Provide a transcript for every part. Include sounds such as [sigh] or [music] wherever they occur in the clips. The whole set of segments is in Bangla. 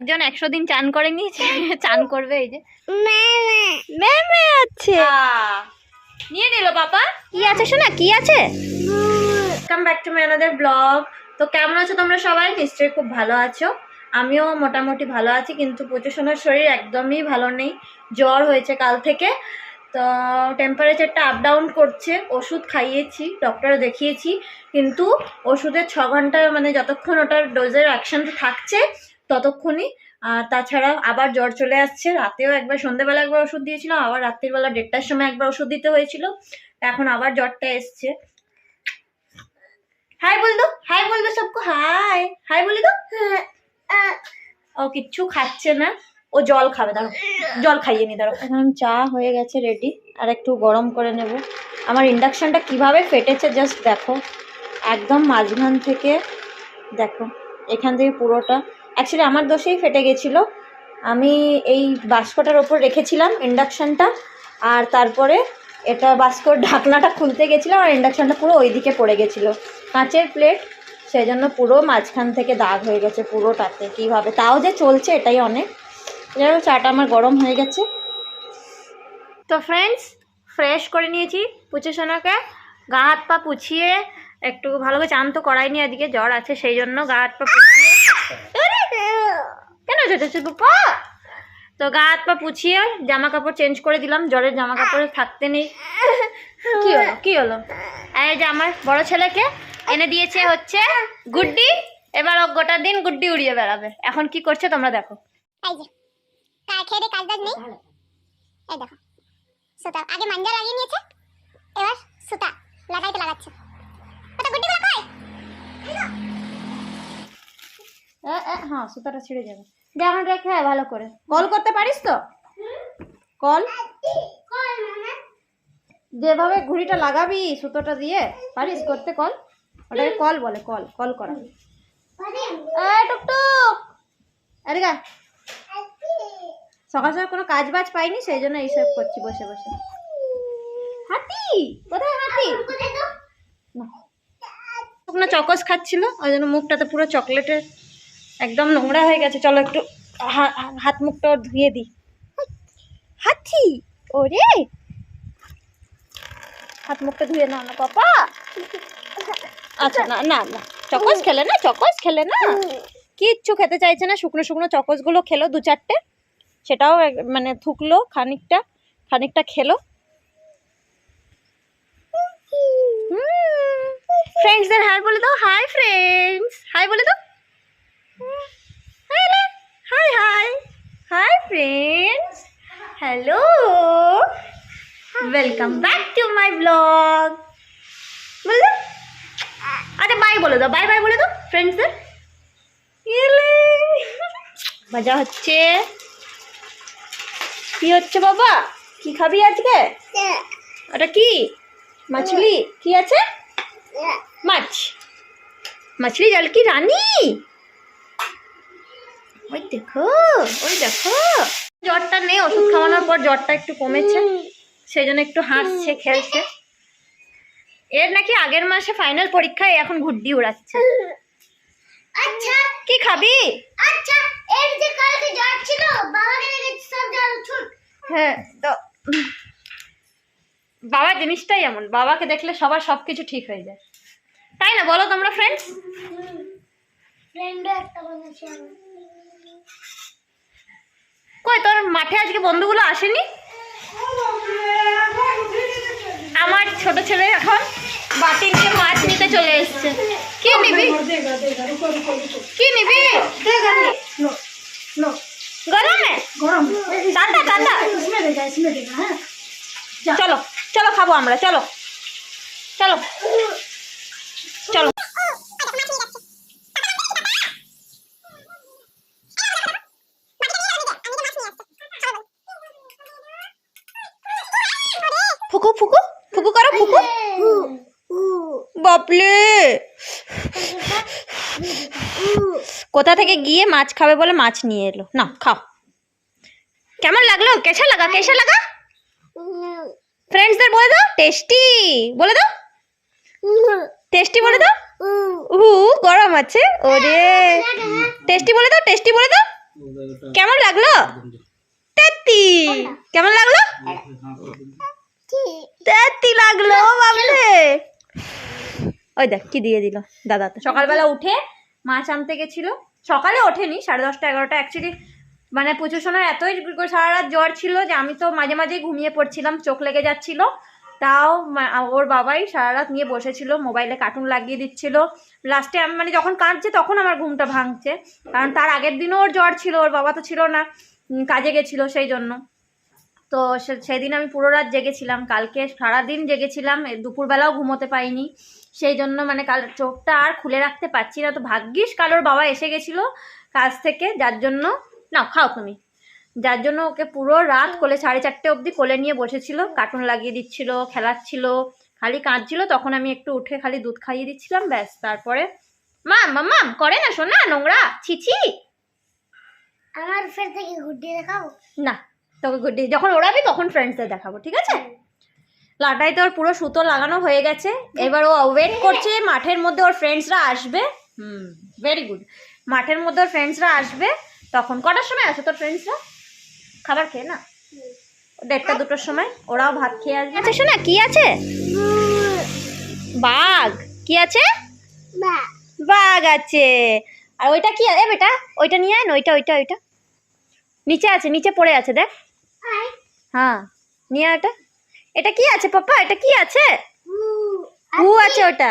একজন একশো দিন চান করে নিয়েছে চান করবে এই যে। ম্যামে আছে। নিয়ে নিল বাবা। কি আছে শোনা কি আছে? Come back to my another blog তো কেমন আছো তোমরা সবাই? নিশ্চয়ই খুব ভালো আছো। আমিও মোটামুটি ভালো আছি কিন্তু প্রচুর সোনার শরীর একদমই ভালো নেই। জ্বর হয়েছে কাল থেকে। তো টেম্পারেচারটা আপ ডাউন করছে। ওষুধ খাইয়েছি ডক্টরে দেখিয়েছি। কিন্তু ওষুধের ছ ঘণ্টা মানে যতক্ষণ ওটার ডোজের অ্যাকশনটা থাকছে ততক্ষণই আর তাছাড়া আবার জ্বর চলে আসছে। রাতেও একবার সন্ধ্যেবেলা একবার ওষুধ দিয়েছিলাম আবার রাত্রিবেলা দেড়টার সময় একবার ওষুধ দিতে হয়েছিল। এখন আবার জ্বরটা এসছে। হাই বল দো হাই বল দো সবকো, হাই। হাই বলে দো ও কিচ্ছু খাচ্ছে না। ও জল খাবে দাঁড়ো জল খাইয়ে নি দাঁড়ো এখন চা হয়ে গেছে রেডি আর একটু গরম করে নেব। আমার ইন্ডাকশনটা কীভাবে ফেটেছে জাস্ট দেখো। একদম মাঝখান থেকে দেখো। এখান থেকে পুরোটা অ্যাকচুয়ালি আমার দোষেই ফেটে গেছিল। আমি এই বাস্কটার ওপর রেখেছিলাম ইন্ডাকশানটা আর তারপরে এটা বাস্কর ঢাকনাটা খুলতে গেছিলাম, আর ইন্ডাকশানটা পুরো ওইদিকে পড়ে গেছিল। কাঁচের প্লেট সেই জন্য পুরো মাঝখান থেকে দাগ হয়ে গেছে পুরোটাতে, কীভাবে। তাও যে চলছে এটাই অনেক। যাই চাটা আমার গরম হয়ে গেছে। তো ফ্রেন্ডস ফ্রেশ করে নিয়েছি পুচু সোনাকে। গা হাত পা পুছিয়ে, একটু ভালো করে চান তো করাইনি আজকে জ্বর আছে, সেই জন্য গা হাত পা পুছিয়ে। কেন যেতেছে বাবা তো গা হাত পা পুছিয়ে জামা কাপড় চেঞ্জ করে দিলাম, জ্বরের জামা কাপড় থাকতে নেই। কি হলো কি হলো? এই যে আমার বড় ছেলেকে এনে দিয়েছে হচ্ছে গুড্ডি, এবার গোটা দিন গুড্ডি উড়িয়ে বেড়াবে। এখন কি করছে তোমরা দেখো। লাগাচ্ছে। হ্যাঁ সুতাটা ছিঁড়ে যাবে। যেমন রেখে আয় ভালো করে। কল করতে পারিস তো? কল? যেভাবে ঘুড়িটা লাগাবি সুতোটা দিয়ে, পারিস করতে কল? ওটাকে কল বলে, কল কল করা। টুকটুক! আরে গা সকাল সকাল কোনো কাজ বাজ পাইনি, সেই জন্য এইসব করছি বসে বসে। হাতি! কোথায় হাতি? না। চকস খাচ্ছিল, ওই জন্য মুখটাতে পুরো চকলেটের একদম নোংরা হয়ে গেছে। চলো একটু হাত মুখটা ধুয়ে দিই। হাতি ওরে! হাত মুখটা ধুয়ে নাও না পাপা। আচ্ছা না না না। চকস খেলে না চকস খেলে না? কিচ্ছু খেতে চাইছে না শুকনো শুকনো চকসগুলো খেলো দু চারটে। সেটাও মানে থুকলো খানিকটা খানিকটা খেলো। ফ্রেন্ডসদের হাই বলে দাও। হাই ফ্রেন্ডস হাই বলে দাও। Hi hi hi hi friends hello welcome back to my blog বলে দাও আচ্ছা বাই বলে দাও বাই বাই বলে দাও ফ্রেন্ডসদের ইয়েলে মজা হচ্ছে। কি হচ্ছে বাবা? কি খাবি আজকে? ওটা কি? মাছলি। কি আছে? মাছ। মাছলি জল কি রানী? ওই দেখো ওই দেখো। জ্বরটা নেই ওষুধ খাওয়ানোর পর জ্বরটা একটু কমেছে। সেই জন্য একটু হাসছে খেলছে। এর নাকি আগের মাসে ফাইনাল পরীক্ষায় এখন ঘুড্ডি উড়াচ্ছে। আচ্ছা। কি খাবি? আচ্ছা এর যে কালকে জ্বর ছিল বাবাকে দেখেছি সব জ্বর ছুট হ্যাঁ তো বাবা জিনিসটাই এমন বাবাকে দেখলে সবার সব কিছু ঠিক হয়ে যায়। তাই না? বলো তোমরা ফ্রেন্ডস ফ্রেন্ডও একটা বলেছে কই, তোর মাঠে আজকে বন্ধুগুলো আসেনি? আমার ছোট ছেলে এখন বাটি নিয়ে মাছ নিতে চলে এসছে। কি নিবি? কি নিবি? গরমে? ঠান্ডা ঠান্ডা চলো চলো খাব আমরা, চলো। চলো। চলো। কোথা থেকে গিয়ে মাছ খাবে বলে মাছ নিয়ে এলো? না, খাও। কেমন লাগল? কেসা লাগা? কেসা লাগা? ফ্রেন্ডসদের বলে দাও। টেস্টি বলে দাও। টেস্টি বলে দাও? উহু, গরম আছে। ওরে। টেস্টি বলে দাও? টেস্টি বলে দাও? কেমন লাগল? তেত্তি কেমন লাগল? তেত্তি লাগল, বাবলে। ওই দেখ, কি দিয়ে দিল? দাদা তো সকালবেলা উঠে মাছ আনতে গেছিল। সকালে ওঠেনি, সাড়ে দশটা, এগারোটা। অ্যাকচুয়ালি মানে পুজোর সময় এতই সারা রাত জ্বর ছিল যে আমি তো মাঝে মাঝেই ঘুমিয়ে পড়ছিলাম, চোখ লেগে যাচ্ছিল। তাও ওর বাবাই সারা রাত নিয়ে বসেছিল মোবাইলে কার্টুন লাগিয়ে দিচ্ছিল। লাস্টে আমি মানে যখন কাঁদছে তখন আমার ঘুমটা ভাঙছে। কারণ তার আগের দিনও ওর জ্বর ছিল, ওর বাবা তো ছিল না কাজে গেছিল সেই জন্য। তো সেদিন আমি পুরো রাত জেগেছিলাম। কালকে সারাদিন জেগেছিলাম দুপুরবেলাও ঘুমোতে পাইনি সেই জন্য মানে কাল চোখটা আর খুলে রাখতে পারছি না। তো ভাগ্যিস কালোর বাবা এসে গেছিল কাজ থেকে যার জন্য না খাও তুমি। যার জন্য ওকে পুরো রাত কোলে সাড়ে চারটে অবধি কোলে নিয়ে বসেছিল। কার্টুন লাগিয়ে দিচ্ছিল খেলাচ্ছিল খালি কাঁদছিল। তখন আমি একটু উঠে খালি দুধ খাইয়ে দিচ্ছিলাম ব্যাস। তারপরে মাম মাম করে না শোনা নোংরা ছিছি আমার ফের থেকে গুড্ডি দেখাবো? না তোকে গুড যখন ওড়াবি তখন ফ্রেন্ডসদের দেখাবো ঠিক আছে? লাটাই তো ওর পুরো সুতো লাগানো হয়ে গেছে। এবার ও ওয়েট করছে মাঠের মধ্যে ওর ফ্রেন্ডসরা আসবে। হুম ভেরি গুড মাঠের মধ্যে ওর ফ্রেন্ডসরা আসবে তখন কটার সময় আসে তোর ফ্রেন্ডসরা খাবার খেয়ে না? দেড়টা দুটোর সময়? ওরাও ভাত খেয়ে আসবে। আচ্ছা শোনা কি আছে? বাঘ। কি আছে? বা বাঘ আছে। আর ওইটা কি এ বেটা ওইটা নিয়ে আয় না ওইটা ওইটা ওইটা। নিচে আছে নিচে পড়ে আছে দেখ। হ্যাঁ নিয়ে ওটা। এটা কি আছে পাপা? এটা কি আছে? হু আছে ওটা।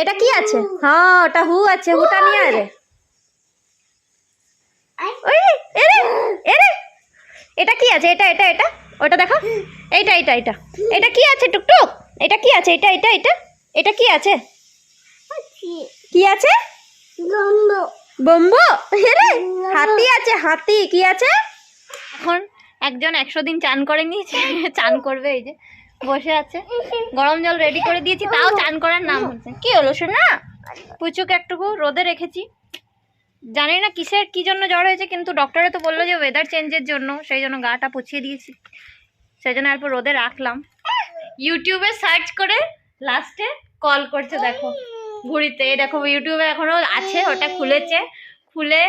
এটা কি আছে? হ্যাঁ ওটা হু আছে হুটা নিয়ে আয় রে। আই ওই রে, এরে এরে এটা কি আছে? এটা এটা এটা। ওটা দেখো। এইটা এইটা এটা এটা কি আছে টুকটুক? এটা কি আছে? এটা এটা এটা। এটা কি আছে? কি আছে? বম্বো। হাতি আছে হাতি। কি আছে? এখন একজন একশো দিন চান করে নিয়েছে চান করবে এই যে বসে আছে। গরম জল রেডি করে দিয়েছি তাও চান করার নাম হচ্ছে। কি হলো শোনা পুচুকে একটুকু রোদে রেখেছি। জানি না কিসের কি জন্য জ্বর হয়েছে কিন্তু ডক্টরে তো বলল যে ওয়েদার চেঞ্জের জন্য সেই জন্য গাটা পুছিয়ে দিয়েছি। সেই জন্য অল্প রোদে রাখলাম। ইউটিউবে সার্চ করে লাস্টে কল করছে দেখো ঘুড়িতে। এই দেখো ইউটিউবে এখনও আছে ওটা খুলেছে। খুলে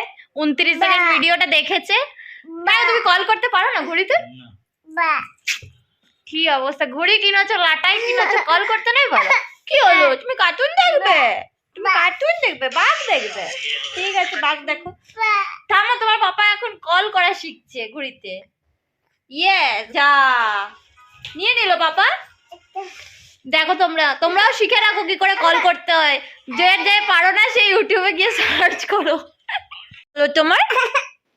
উনত্রিশ সেকেন্ড ভিডিওটা দেখেছে। তাই তুমি কল করতে পারো না ঘুড়িতে? বা। কি অবস্থা? ঘুড়ি কিনেছো লাটাই কিনেছো কল করতে নেই বলো? কি হলো? তুমি কার্টুন দেখবে? তুমি কার্টুন দেখবে বাঘ দেখবে। ঠিক আছে বাঘ দেখো। থামো তোমার পাপা এখন কল করা শিখছে ঘুড়িতে। ইয়ে যা। নিয়ে নিল পাপা দেখো তোমরা তোমরাও শিখে রাখো কি করে কল করতে হয়। যে যে পারো না সেই ইউটিউবে গিয়ে সার্চ করো। হলো তোমার?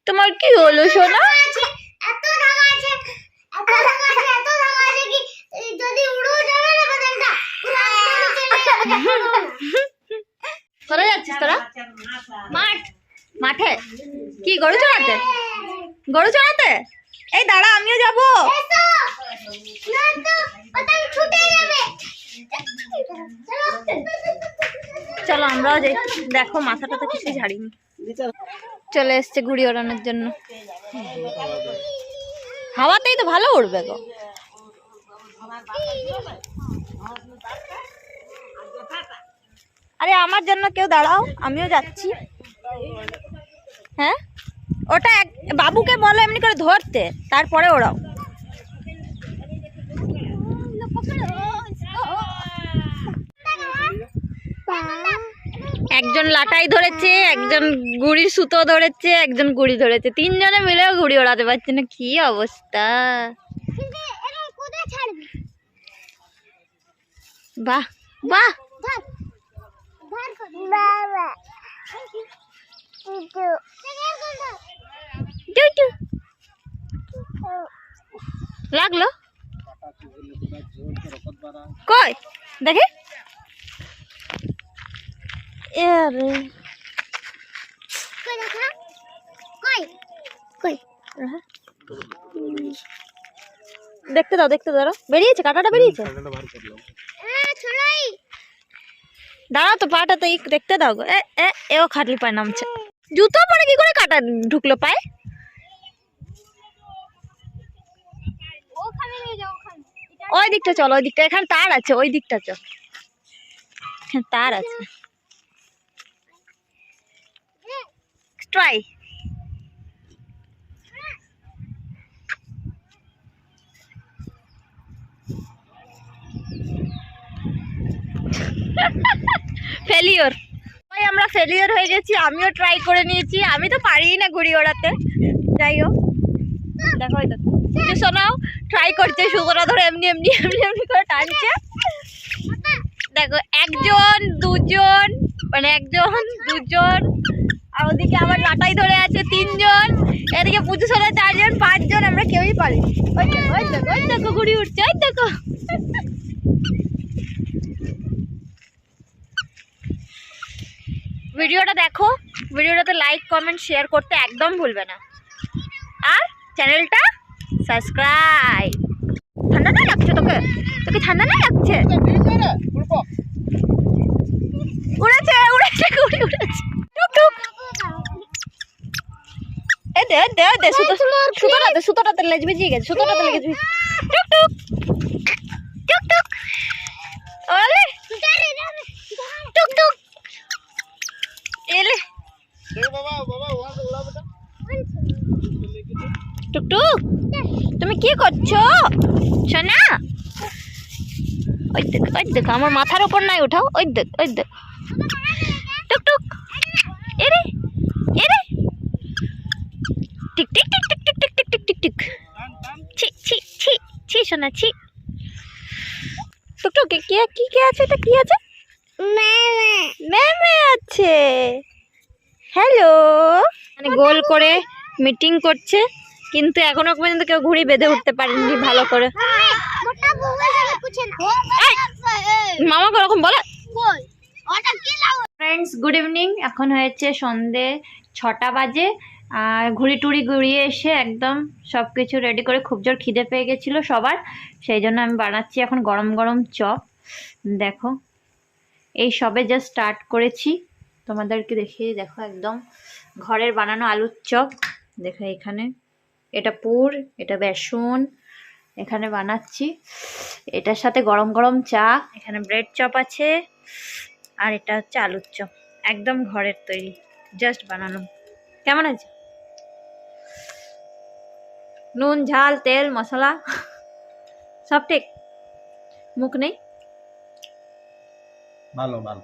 তোমার কি হলো সোনা? এত ধাগা আছে এত ধাগা আছে এত ধাগা আছে কি? যদি উড়েও যাবে না বাদামটা পুরো আসমানে চলে যাবে। কোথায় যাচ্ছিস তোরা? মাঠ। মাঠে? কি গরু চড়াতে? গরু চড়াতে? এই দাঁড়া আমিও যাব। এসো। না তো বাদাম ছুটে যাবে। চলো আমরাও যাই। দেখো মাথাটা তো কিছু ঝাড়িনি চলে এসছে ঘুড়ি ওড়ানোর জন্য। হাওয়াতেই তো ভালো উড়বে গো। আরে আমার জন্য কেউ দাঁড়াও, আমিও যাচ্ছি। হ্যাঁ? ওটা এক বাবুকে বলো এমনি করে ধরতে, তারপরে ওড়াও। একজন লাটাই ধরেছে, একজন গুড়ি সুতো ধরেছে, একজন গুড়ি ধরেছে। তিনজনে মিলেও গুড়ি ওড়াতে পারছে না, কি অবস্থা? বাহ বাহ। লাগল? কই? দেখে। আরে কই দেখা? কই? কই? দেখতে দাও দেখতে দাও বেরিয়েছে কাঁটাটা বেরিয়েছে? হ্যাঁ দাঁড়াও তো পাটা তো দেখতে দাও গো। এ এ এও খাটলি পায়ে নামছে। জুতো পরে কি করে কাটা ঢুকলো পায়ে? ওই দিকটা চলো ওই দিকটা। এখানে তার আছে ওই দিকটা চল। হ্যাঁ, তার আছে। try. [laughs] ফেলিওর ভাই, আমরা ফেলিওর হয়ে গেছি, আমিও ট্রাই করে নিয়েছি, আমি তো পারি না ঘুড়ি ওড়াতে। যাই হোক, দেখো হয়তো শোনাও ট্রাই করছে শুকনো ধরো এমনি এমনি এমনি এমনি করে টানছে। দেখো, একজন, দুজন মানে একজন, দুজন আর ওদিকে আবার লাটাই ধরে আছে তিনজন এদিকে পুজো সোনা চারজন পাঁচজন আমরা কেউই পারি ওই দেখো ওই দেখো ওই দেখো ঘুড়ি উঠছে ওই দেখো। ভিডিওটা দেখো ভিডিওটাতে লাইক কমেন্ট শেয়ার করতে একদম ভুলবে না। আর চ্যানেলটা সাবস্ক্রাইব ঠান্ডা না লাগছে তোকে? তোকে ঠান্ডা না লাগছে? উড়েছে উড়েছে উড়েছে। এ দে দে দে সুতো সুতোটাতে সুতোটাতে লেজ বেজিয়ে গেছে গেছে টুক টুক টুক টুক। ওলে টুক টুক। এলে টুকটুক তুমি কি করছ? সোনা। ওই দেখ ওই দেখ আমার মাথার ওপর নাই উঠাও। ওই দেখ ওই দেখ টুকটুক এরে এরে টিক টিক টিক টিক টিক টিক টিক টিক টিক। টিক ছি ছি ছি ছি সোনা ছি। টুকটুক কি কি কি আছে এটা? কি আছে? ম্যামে আছে। হ্যালো মানে গোল করে মিটিং করছে কিন্তু এখনও পর্যন্ত কেউ ঘুড়ি বেঁধে উঠতে পারেনি ভালো করে। মোটা বউয়ে যাবে কুছে না মামা ওরকম বলে। কই ওটা কি লাও ফ্রেন্ডস গুড ইভিনিং এখন হয়েছে সন্ধে ছটা বাজে। আর ঘুড়ি টুড়ি ঘুরিয়ে এসে একদম সব কিছু রেডি করে খুব জোর খিদে পেয়ে গেছিল সবার। সেই জন্য আমি বানাচ্ছি এখন গরম গরম চপ। দেখো, এই সবে জাস্ট স্টার্ট করেছি। তোমাদেরকে দেখিয়ে, দেখো একদম ঘরের বানানো আলুর চপ। দেখো এখানে, এটা পুর, এটা বেসন, এখানে বানাচ্ছি। এটার সাথে গরম গরম চা, এখানে ব্রেড চপ আছে, আর এটা হচ্ছে আলুর চপ। একদম ঘরের তৈরি জাস্ট বানানো। কেমন আছে? नून झाल तेल मसाला सब ठीक। मुख नहीं? मालो मालो।